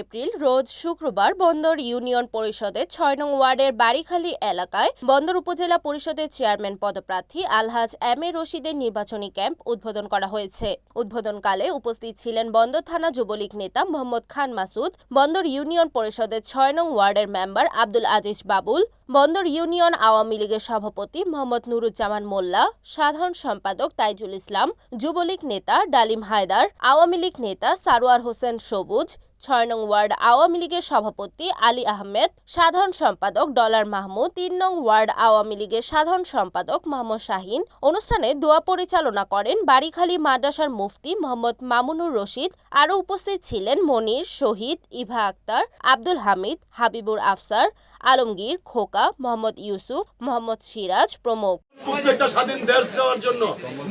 April, রোজ শুক্রবার বন্দর union পরিষদের ছয় নং ওয়ার্ডের বাড়িখালী এলাকায় বন্দর উপজেলা পরিষদের চেয়ারম্যান পদপ্রার্থী আলহাজ এম এ রশিদের নির্বাচনী ক্যাম্প উদ্বোধন করা হয়েছে। উদ্বোধনকালে উপস্থিত ছিলেন বন্দর থানা যুবলীগ নেতা মোহাম্মদ খান মাসুদ, বন্দর ইউনিয়ন পরিষদের ছয় নং ওয়ার্ডের মেম্বার আব্দুল আজিজ বাবুল, বন্দর ইউনিয়ন আওয়ামী লীগের সভাপতি মোহাম্মদ নুরুজ্জামান মোল্লা, সাধারণ সম্পাদক তাইজুল ইসলাম, যুবলীগ নেতা ডালিম হায়দার, আওয়ামী লীগ নেতা সারোয়ার হোসেন সবুজ ছয় নং ওয়ার্ড আওয়ামী লীগের সভাপতি আলী আহমেদ, সাধারণ সম্পাদক ডলার মাহমুদ, তিন নং ওয়ার্ড আওয়ামী লীগের সাধারণ সম্পাদক মোহাম্মদ শাহিন। অনুষ্ঠানে দোয়া পরিচালনা করেন বাড়িখালী মাদ্রাসার মুফতি মোহাম্মদ মামুনুর রশিদ। আরও উপস্থিত ছিলেন মনির, শহীদ, ইভা আক্তার, আব্দুল হামিদ, হাবিবুর আফসার, আলমগীর, খোকা, মোহাম্মদ ইউসুফ, মোহাম্মদ সিরাজ প্রমুখ। প্রত্যেকটা স্বাধীন দেশ দেওয়ার জন্য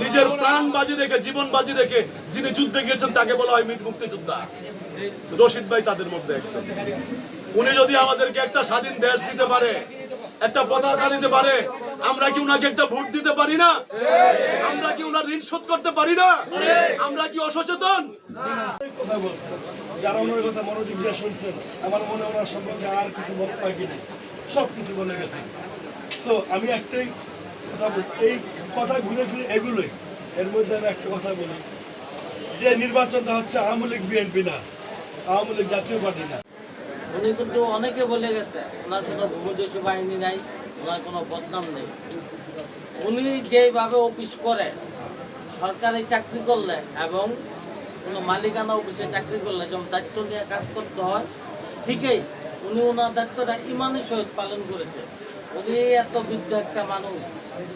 নিজের প্রাণ বাজি রেখে, জীবন বাজি রেখে যিনি যুদ্ধে গিয়েছেন তাকে বলা হয় মুক্তিযোদ্ধা। রশিদ ভাই তাদের মধ্যে একজন। উনি যদি আমাদেরকে একটা স্বাধীন দেশ দিতে পারে, একটা পতাকা দিতে পারে, আমরা কি উনাকে একটা ভোট দিতে পারি না? আমরা কি উনার ঋণ শোধ করতে পারি না? আমরা কি অসচেতন? যারা ওনার কথা মনোযোগ দিয়ে শুনছেন, আমার মনে ওনার সম্পর্কে আর কিছু বক্তব্য বাকি নেই। সব কিছু বলে গেছে। তো আমি একটাই কথা এই কথা ঘুরে ফিরে এগুলোই। এর মধ্যে আমি একটা কথা বলি। যে নির্বাচনটা হচ্ছে আওয়ামী লীগ, বিএনপি না আওয়ামী লীগ জাতীয় পার্টি না। উনি কিন্তু অনেকে বলে গেছে, ওনার কোনো বাহিনী নাই, ওনার কোনো বদনাম নেই। উনি যেভাবে অফিস করে, সরকারি চাকরি করলে এবং কোনো মালিকানা অফিসে চাকরি করলে দায়িত্ব নিয়ে কাজ করতে হয়, ঠিকই উনি ওনার দায়িত্বটা ইমানের সহিত পালন করেছে। উনি এত বৃদ্ধ একটা মানুষ,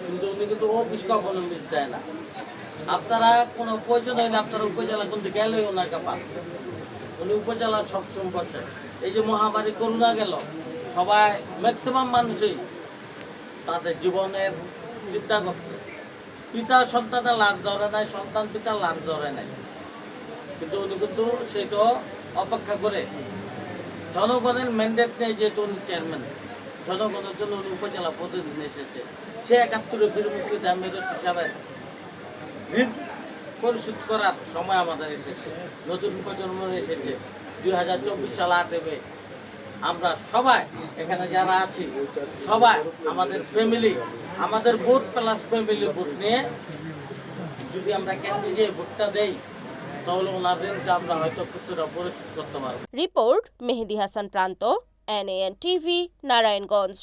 কিন্তু উনি কিন্তু অফিস কখনো মিস দেয় না। আপনারা কোনো প্রয়োজন হইলে আপনারা উপজেলা কিন্তু গেলেই ওনাকে পান। উনি উপজেলার সবসময় বসে এই যে মহামারী করোনা গেল, সবাই ম্যাক্সিমাম মানুষই তাদের জীবনের চিন্তা করছে। পিতা সন্তানের লাভ ধরে নাই, সন্তান পিতার লাভ ধরে নাই। কিন্তু উনি কিন্তু সেটা অপেক্ষা করে জনগণের ম্যান্ডেট নেই যেহেতু উনি চেয়ারম্যান জনগণের জন্য উনি উপজেলা প্রতিদিন এসেছে। সে একাত্তরে বীর মুক্তি দামের হিসাবে পরিশোধ করার সময় আমাদের এসেছে। নতুন প্রজন্ম এসেছে। দুই হাজার চব্বিশ সাল আটে মে। আমরা সবাই এখানে যারা আছি, সবাই আমাদের ফ্যামিলি আমাদের ভোট প্লাস ফ্যামিলি ভোট নিয়ে যদি আমরা কেন্দ্রে যে ভোটটা দেই, তাহলে ওনার ঋণটা আমরা হয়তো কিছুটা পরিশোধ করতে পারব। রিপোর্ট মেহেদি হাসান প্রান্ত এনএএন টিভি নারায়ণগঞ্জ।